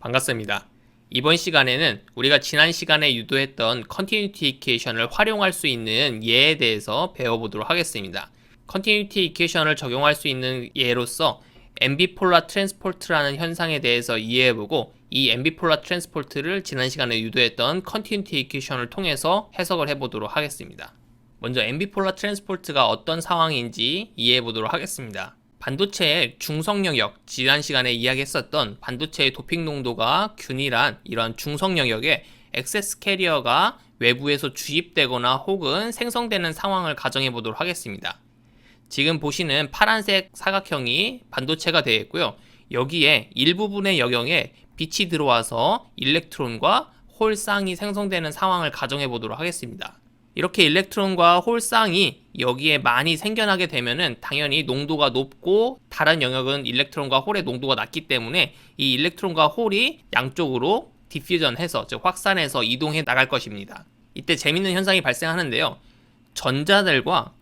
반갑습니다. 이번 시간에는 우리가 지난 시간에 유도했던 컨티뉴티 이퀘이션을 활용할 수 있는 예에 대해서 배워보도록 하겠습니다. 컨티뉴티 이퀘이션을 적용할 수 있는 예로서 앰비폴라 트랜스포트라는 현상에 대해서 이해해보고 이 앰비폴라 트랜스포트를 지난 시간에 유도했던 컨티뉴티 이퀘이션을 통해서 해석을 해보도록 하겠습니다. 먼저 앰비폴라 트랜스포트가 어떤 상황인지 이해해보도록 하겠습니다. 반도체의 중성 영역, 지난 시간에 이야기했었던 반도체의 도핑 농도가 균일한 이런 중성 영역에 액세스 캐리어가 외부에서 주입되거나 혹은 생성되는 상황을 가정해 보도록 하겠습니다. 지금 보시는 파란색 사각형이 반도체가 되어 있고요. 여기에 일부분의 여경에 빛이 들어와서 일렉트론과 홀 쌍이 생성되는 상황을 가정해 보도록 하겠습니다. 이렇게 일렉트론과 홀 쌍이 여기에 많이 생겨나게 되면은 당연히 농도가 높고 다른 영역은 일렉트론과 홀의 농도가 낮기 때문에 이 일렉트론과 홀이 양쪽으로 디퓨전해서 즉 확산해서 이동해 나갈 것입니다. 이때 재밌는 현상이 발생하는데요. 전자들과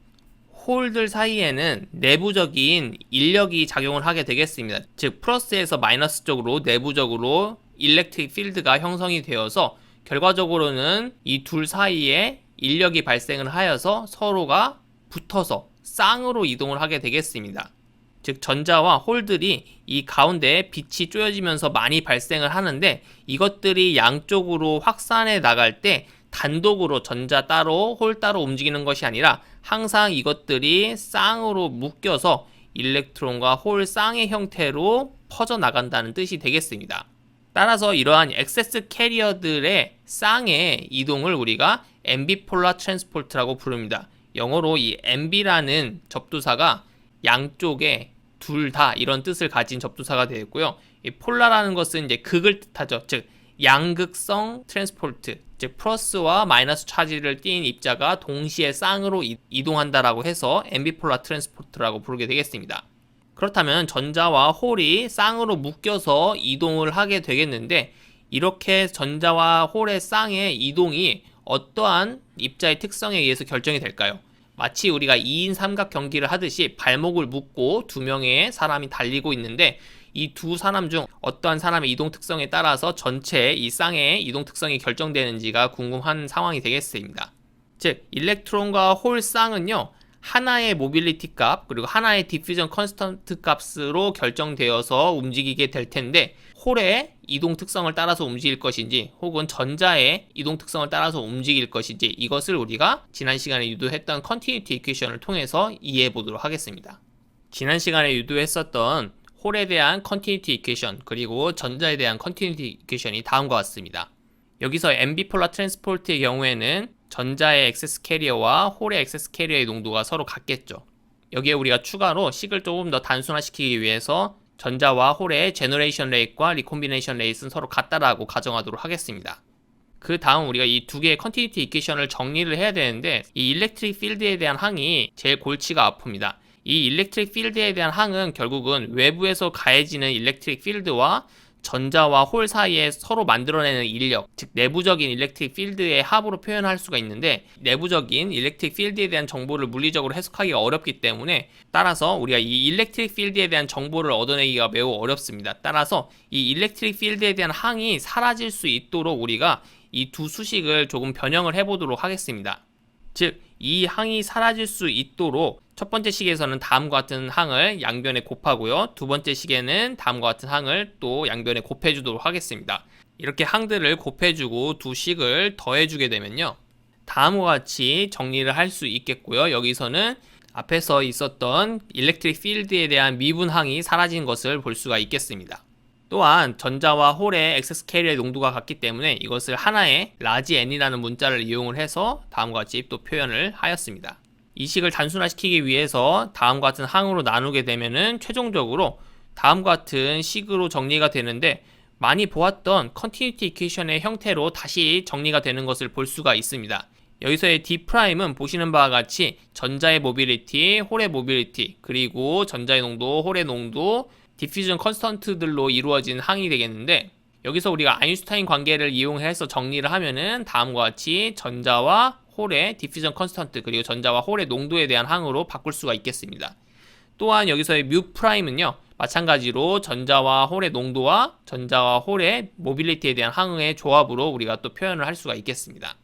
홀들 사이에는 내부적인 인력이 작용을 하게 되겠습니다. 즉 플러스에서 마이너스 쪽으로 내부적으로 일렉트릭 필드가 형성이 되어서 결과적으로는 이 둘 사이에 인력이 발생을 하여서 서로가 붙어서 쌍으로 이동을 하게 되겠습니다. 즉 전자와 홀들이 이 가운데에 빛이 쪼여지면서 많이 발생을 하는데 이것들이 양쪽으로 확산해 나갈 때 단독으로 전자 따로 홀 따로 움직이는 것이 아니라 항상 이것들이 쌍으로 묶여서 일렉트론과 홀 쌍의 형태로 퍼져 나간다는 뜻이 되겠습니다. 따라서 이러한 액세스 캐리어들의 쌍의 이동을 우리가 앰비폴라 트랜스포트라고 부릅니다. 영어로 이 앰비라는 접두사가 양쪽에 둘 다 이런 뜻을 가진 접두사가 되어 있고요. 이 폴라라는 것은 이제 극을 뜻하죠. 즉 양극성 트랜스포트, 즉 플러스와 마이너스 차지를 띈 입자가 동시에 쌍으로 이- 이동한다라고 해서 앰비폴라 트랜스포트라고 부르게 되겠습니다. 그렇다면 전자와 홀이 쌍으로 묶여서 이동을 하게 되겠는데 이렇게 전자와 홀의 쌍의 이동이 어떠한 입자의 특성에 의해서 결정이 될까요? 마치 우리가 2인 삼각 경기를 하듯이 발목을 묶고 두 명의 사람이 달리고 있는데 이 두 사람 중 어떠한 사람의 이동 특성에 따라서 전체 이 쌍의 이동 특성이 결정되는지가 궁금한 상황이 되겠습니다. 즉 일렉트론과 홀 쌍은요 하나의 모빌리티 값 그리고 하나의 디퓨전 컨스턴트 값으로 결정되어서 움직이게 될 텐데 홀의 이동 특성을 따라서 움직일 것인지 혹은 전자의 이동 특성을 따라서 움직일 것인지 이것을 우리가 지난 시간에 유도했던 컨티뉴티 이퀘이션을 통해서 이해해 보도록 하겠습니다. 지난 시간에 유도했었던 홀에 대한 컨티뉴티 이퀘이션 그리고 전자에 대한 컨티뉴티 이퀘이션이 다음과 같습니다. 여기서 앰비폴라 트랜스포트의 경우에는 전자의 액세스 캐리어와 홀의 액세스 캐리어의 농도가 서로 같겠죠. 여기에 우리가 추가로 식을 조금 더 단순화시키기 위해서 전자와 홀의 제너레이션 레이트와 리콤비네이션 레이트는 서로 같다라고 가정하도록 하겠습니다. 그 다음 우리가 이 두 개의 컨티뉴티 이퀘이션을 정리를 해야 되는데 이 일렉트릭 필드에 대한 항이 제일 골치가 아픕니다. 이 일렉트릭 필드에 대한 항은 결국은 외부에서 가해지는 일렉트릭 필드와 전자와 홀 사이에 서로 만들어내는 인력, 즉 내부적인 일렉트릭 필드의 합으로 표현할 수가 있는데 내부적인 일렉트릭 필드에 대한 정보를 물리적으로 해석하기가 어렵기 때문에 따라서 우리가 이 일렉트릭 필드에 대한 정보를 얻어내기가 매우 어렵습니다. 따라서 이 일렉트릭 필드에 대한 항이 사라질 수 있도록 우리가 이 두 수식을 조금 변형을 해보도록 하겠습니다. 즉, 이 항이 사라질 수 있도록 첫 번째 식에서는 다음과 같은 항을 양변에 곱하고요. 두 번째 식에는 다음과 같은 항을 또 양변에 곱해주도록 하겠습니다. 이렇게 항들을 곱해주고 두 식을 더해주게 되면요. 다음과 같이 정리를 할 수 있겠고요. 여기서는 앞에서 있었던 일렉트릭 필드에 대한 미분항이 사라진 것을 볼 수가 있겠습니다. 또한 전자와 홀의 액세스 캐리어의 농도가 같기 때문에 이것을 하나의 라지 n이라는 문자를 이용을 해서 다음과 같이 또 표현을 하였습니다. 이 식을 단순화시키기 위해서 다음과 같은 항으로 나누게 되면은 최종적으로 다음과 같은 식으로 정리가 되는데 많이 보았던 컨티뉴티 이퀘이션의 형태로 다시 정리가 되는 것을 볼 수가 있습니다. 여기서의 D'은 보시는 바와 같이 전자의 모빌리티, 홀의 모빌리티, 그리고 전자의 농도, 홀의 농도, 디퓨전 컨스턴트들로 이루어진 항이 되겠는데 여기서 우리가 아인슈타인 관계를 이용해서 정리를 하면은 다음과 같이 전자와 홀의 디퓨전 컨스턴트 그리고 전자와 홀의 농도에 대한 항으로 바꿀 수가 있겠습니다. 또한 여기서의 뮤 프라임은요. 마찬가지로 전자와 홀의 농도와 전자와 홀의 모빌리티에 대한 항의 조합으로 우리가 또 표현을 할 수가 있겠습니다.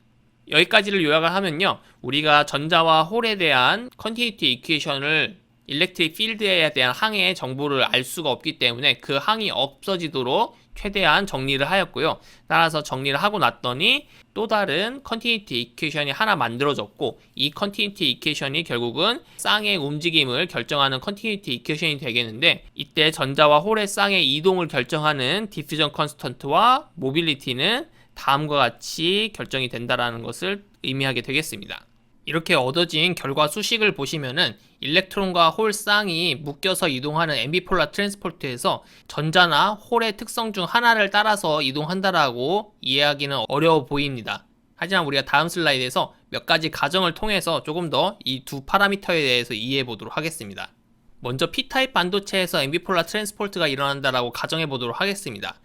여기까지를 요약을 하면요. 우리가 전자와 홀에 대한 컨티니티 이퀘이션을 일렉트릭 필드에 대한 항의 정보를 알 수가 없기 때문에 그 항이 없어지도록 최대한 정리를 하였고요. 따라서 정리를 하고 났더니 또 다른 컨티니티 이퀘이션이 하나 만들어졌고 이 컨티니티 이퀘이션이 결국은 쌍의 움직임을 결정하는 컨티니티 이퀘이션이 되겠는데 이때 전자와 홀의 쌍의 이동을 결정하는 디퓨전 컨스턴트와 모빌리티는 다음과 같이 결정이 된다라는 것을 의미하게 되겠습니다. 이렇게 얻어진 결과 수식을 보시면은 일렉트론과 홀 쌍이 묶여서 이동하는 앰비폴라 트랜스포트에서 전자나 홀의 특성 중 하나를 따라서 이동한다라고 이해하기는 어려워 보입니다. 하지만 우리가 다음 슬라이드에서 몇 가지 가정을 통해서 조금 더 이 두 파라미터에 대해서 이해해 보도록 하겠습니다. 먼저 P타입 반도체에서 앰비폴라 트랜스포트가 일어난다라고 가정해 보도록 하겠습니다.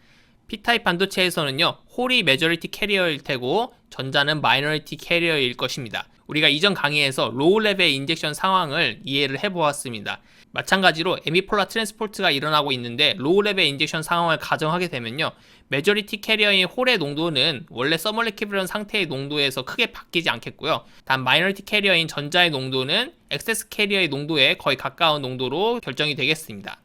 P타입 반도체에서는요, 홀이 메저리티 캐리어일 테고 전자는 마이너리티 캐리어일 것입니다. 우리가 이전 강의에서 로우 레벨 인젝션 상황을 이해를 해보았습니다. 마찬가지로 에미폴라 트랜스포트가 일어나고 있는데 로우 레벨 인젝션 상황을 가정하게 되면요. 메저리티 캐리어인 홀의 농도는 원래 서멀리키브런 상태의 농도에서 크게 바뀌지 않겠고요. 단 마이너리티 캐리어인 전자의 농도는 엑세스 캐리어의 농도에 거의 가까운 농도로 결정이 되겠습니다.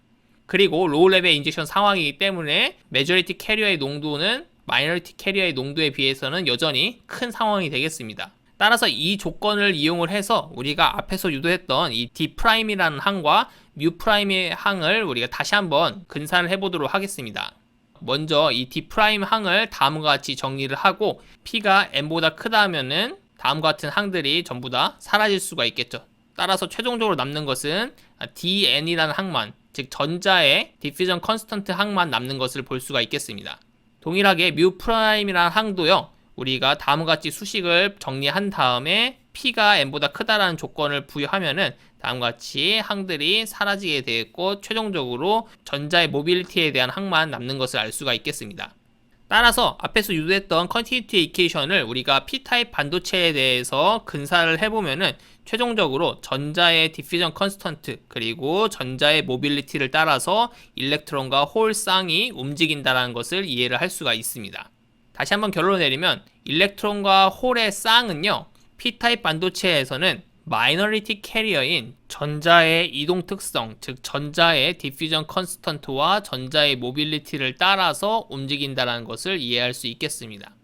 그리고 로우 레벨 인젝션 상황이기 때문에 메저리티 캐리어의 농도는 마이너리티 캐리어의 농도에 비해서는 여전히 큰 상황이 되겠습니다. 따라서 이 조건을 이용을 해서 우리가 앞에서 유도했던 이 D'이라는 항과 뮤'의 항을 우리가 다시 한번 근사를 해보도록 하겠습니다. 먼저 이 D' 항을 다음과 같이 정리를 하고 P가 M보다 크다면은 다음과 같은 항들이 전부 다 사라질 수가 있겠죠. 따라서 최종적으로 남는 것은 DN이라는 항만, 즉 전자의 디퓨전 컨스턴트 항만 남는 것을 볼 수가 있겠습니다. 동일하게 뮤'이라는 항도요. 우리가 다음과 같이 수식을 정리한 다음에 P가 M보다 크다라는 조건을 부여하면은 다음과 같이 항들이 사라지게 되겠고 최종적으로 전자의 모빌리티에 대한 항만 남는 것을 알 수가 있겠습니다. 따라서 앞에서 유도했던 컨티니티 이케이션을 우리가 P타입 반도체에 대해서 근사를 해보면은 최종적으로 전자의 디퓨전 컨스턴트 그리고 전자의 모빌리티를 따라서 일렉트론과 홀 쌍이 움직인다는 것을 이해를 할 수가 있습니다. 다시 한번 결론을 내리면 일렉트론과 홀의 쌍은요. P타입 반도체에서는 마이너리티 캐리어인 전자의 이동 특성, 즉 전자의 디퓨전 컨스턴트와 전자의 모빌리티를 따라서 움직인다는 것을 이해할 수 있겠습니다.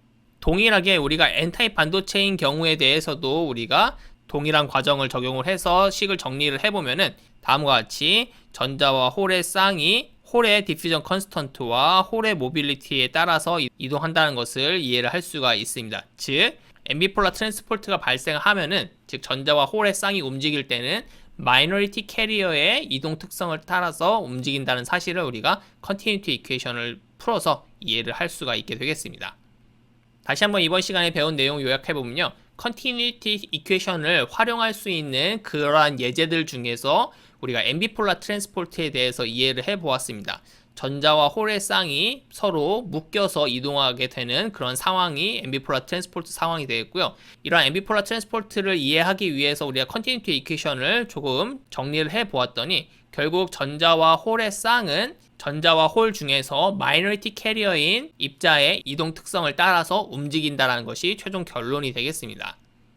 동일하게 우리가 N타입 반도체인 경우에 대해서도 우리가 동일한 과정을 적용을 해서 식을 정리를 해보면은 다음과 같이 전자와 홀의 쌍이 홀의 디퓨전 컨스턴트와 홀의 모빌리티에 따라서 이동한다는 것을 이해를 할 수가 있습니다. 즉 앰비폴라 트랜스포트가 발생하면은 즉 전자와 홀의 쌍이 움직일 때는 마이너리티 캐리어의 이동 특성을 따라서 움직인다는 사실을 우리가 컨티니티 이퀘이션을 풀어서 이해를 할 수가 있게 되겠습니다. 다시 한번 이번 시간에 배운 내용 요약해 보면요. 컨티니티 이퀘이션을 활용할 수 있는 그러한 예제들 중에서 우리가 앰비폴라 트랜스포트에 대해서 이해를 해 보았습니다. 전자와 홀의 쌍이 서로 묶여서 이동하게 되는 그런 상황이 앰비폴라 트랜스포트 상황이 되겠고요. 이러한 앰비폴라 트랜스포트를 이해하기 위해서 우리가 컨티니티 이퀘이션을 조금 정리를 해 보았더니 결국 전자와 홀의 쌍은 전자와 홀 중에서 마이너리티 캐리어인 입자의 이동 특성을 따라서 움직인다는 것이 최종 결론이 되겠습니다.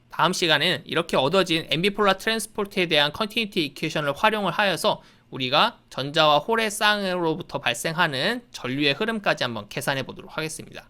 다음 시간에는 이렇게 얻어진 앰비폴라 트랜스포트에 대한 컨티니티 이퀘이션을 활용을 하여서 우리가 전자와 홀의 쌍으로부터 발생하는 전류의 흐름까지 한번 계산해 보도록 하겠습니다.